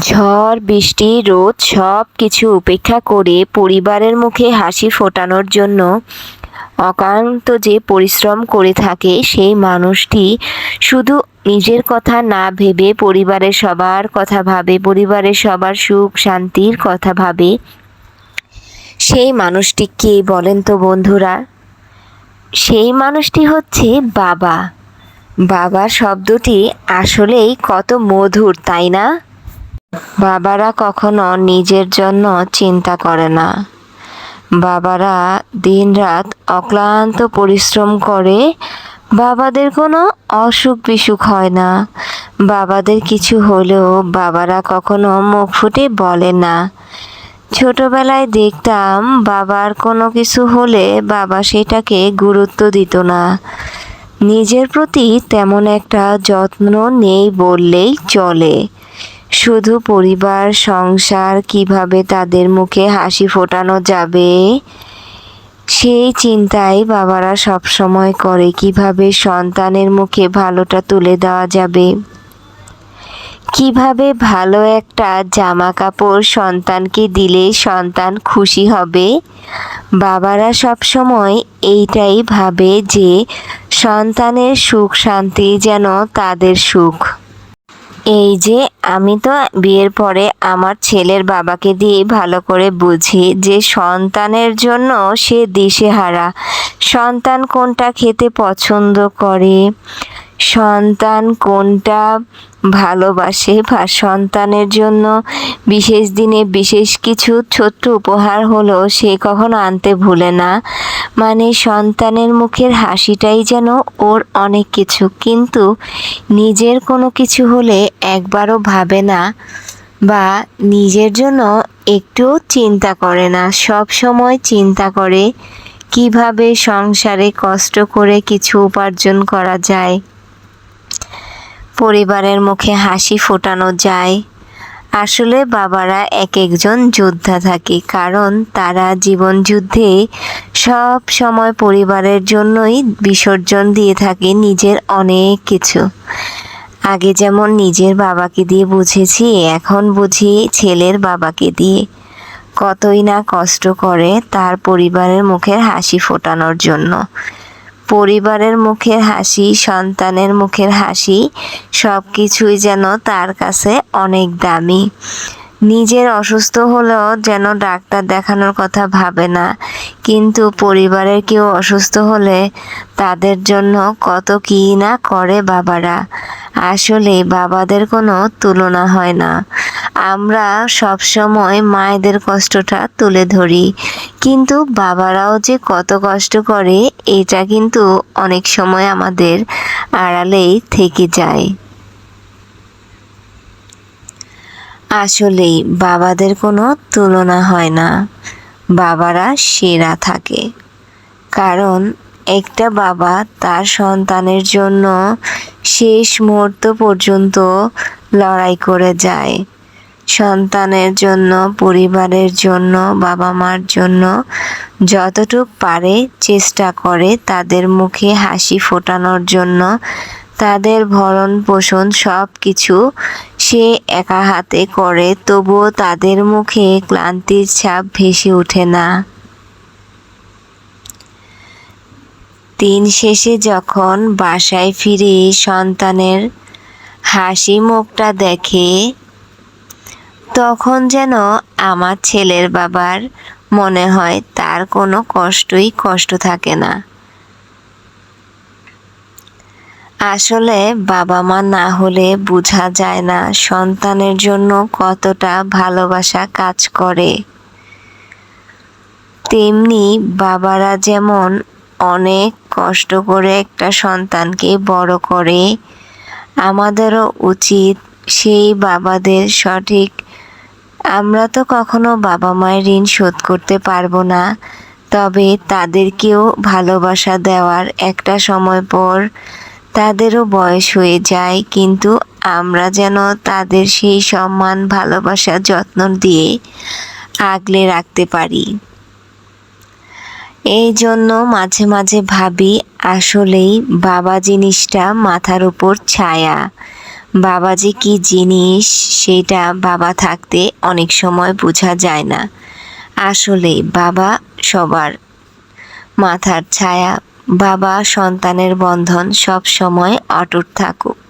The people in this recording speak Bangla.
ঝড়, বৃষ্টি, রোদ সব কিছু উপেক্ষা করে পরিবারের মুখে হাসি ফোটানোর জন্য অকান্ত যে পরিশ্রম করে থাকে সেই মানুষটি শুধু নিজের কথা না ভেবে পরিবারের সবার কথা ভাবে, পরিবারের সবার সুখ শান্তির কথা ভাবে। সেই মানুষটি কে বলেন তো বন্ধুরা? সেই মানুষটি হচ্ছে বাবা। বাবা শব্দটি আসলেই কত মধুর, তাই না? বাবারা কখনো নিজের জন্য চিন্তা করে না। বাবারা দিনরাত অক্লান্ত পরিশ্রম করে বাবাদের কোনো অসুখ বিসুখ হয় না। বাবাদের কিছু হলেও বাবারা কখনো মুখ ফুটে বলে না। ছোটবেলায় দেখতাম বাবার কোনো কিছু হলে বাবা সেটাকে গুরুত্ব দিত না। নিজের প্রতি তেমন একটা যত্ন নেই বললেই চলে। শুধু পরিবার, সংসার, কীভাবে তাদের মুখে হাসি ফোটানো যাবে? সেই চিন্তাই বাবারা সব সময় করে, কীভাবে সন্তানের মুখে ভালোটা তুলে দেওয়া যাবে? কীভাবে ভালো একটা জামা কাপড় সন্তানকে দিলে সন্তান খুশি হবে? বাবারা সব সময় এইটাই ভাবে যে, সন্তানের সুখ শান্তি যেন তাদের সুখ। এই যে, আমি তো বিয়ের পরে আমার ছেলের বাবাকে দিয়ে ভালো করে বুঝি যে সন্তানের জন্য সে দিশেহারা। সন্তান কোনটা খেতে পছন্দ করে? সন্তান কোনটা ভালোবাসে বা সন্তানের জন্য। বিশেষ দিনে বিশেষ কিছু ছোট্ট উপহার হলো সে কখনো আনতে ভুলে না। মানে সন্তানের মুখের হাসিটাই যেন ওর অনেক কিছু। কিন্তু নিজের কোনো কিছু হলে একবারও ভাবে না বা নিজের জন্য একটু চিন্তা করে না। সব সময় চিন্তা করে কীভাবে সংসারে কষ্ট করে কিছু উপার্জন করা যায়। পরিবারের মুখে হাসি ফোটানো যায়। আসলে বাবারা এক একজন যোদ্ধা থাকে, কারণ তারা জীবন যুদ্ধে সব সময় পরিবারের জন্যই বিসর্জন দিয়ে থাকে নিজের অনেক কিছু। আগে যেমন নিজের বাবাকে দিয়ে বুঝেছি, এখন বুঝি ছেলের বাবাকে দিয়ে। কতই না কষ্ট করে তার পরিবারের মুখের হাসি ফোটানোর জন্য। পরিবারের মুখের হাসি, সন্তানের মুখের হাসি সব কিছুই যেন তার কাছে অনেক দামি। নিজের অসুস্থ হলেও যেন ডাক্তার দেখানোর কথা ভাবে না, কিন্তু পরিবারের কেউ অসুস্থ হলে তাদের জন্য কত কী না করে বাবারা। আসলে বাবাদের কোনো তুলনা হয় না। আমরা সব সময় মায়েদের কষ্টটা তুলে ধরি। কিন্তু বাবারাও যে কত কষ্ট করে, এটা কিন্তু অনেক সময় আমাদের আড়ালেই থেকে যায়। আসলেই বাবাদের কোনো তুলনা হয় না। বাবারা সেরা থাকে। কারণ একটা বাবা তার সন্তানের জন্য শেষ মুহূর্ত পর্যন্ত লড়াই করে যায়। সন্তানের জন্য, পরিবারের জন্য বাবা মার জন্য যতটুক পারে চেষ্টা করে তাদের মুখে হাসি ফোটানোর জন্য। তাদের ভরণ পোষণ সব কিছু সে একা হাতে করে, তবুও তাদের মুখে ক্লান্তির ছাপ ভেসে ওঠে না। দিন শেষে যখন বাসায় ফিরে সন্তানের হাসি মুখটা দেখে তখন যেন আমার ছেলের বাবার মনে হয় তার কোনো কষ্টই কষ্ট থাকে না। আসলে বাবা মা না হলে বোঝা যায় না সন্তানের জন্য কতটা ভালোবাসা কাজ করে। তেমনি বাবারা যেমন অনেক কষ্ট করে একটা সন্তানকে বড় করে, আমাদেরও উচিত সেই বাবাদের সঠিক আমরা তো কখনো বাবা মায়ের ঋণ শোধ করতে পারব না। তবে তাদেরকেও ভালোবাসা দেওয়ার একটা সময় পর তাদেরও বয়স হয়ে যায়, কিন্তু আমরা যেন তাদের সেই সম্মান, ভালোবাসা, যত্ন দিয়ে আগলে রাখতে পারি। এই জন্য মাঝে মাঝে ভাবি, আসলেই বাবা জিনিসটা মাথার উপর ছায়া। বাবা যে কি জিনিস সেটা বাবা থাকতে অনেক সময় বোঝা যায় না। আসলে বাবা সবার মাথার ছায়া। বাবা সন্তানের বন্ধন সব সময় অটুট থাকুক।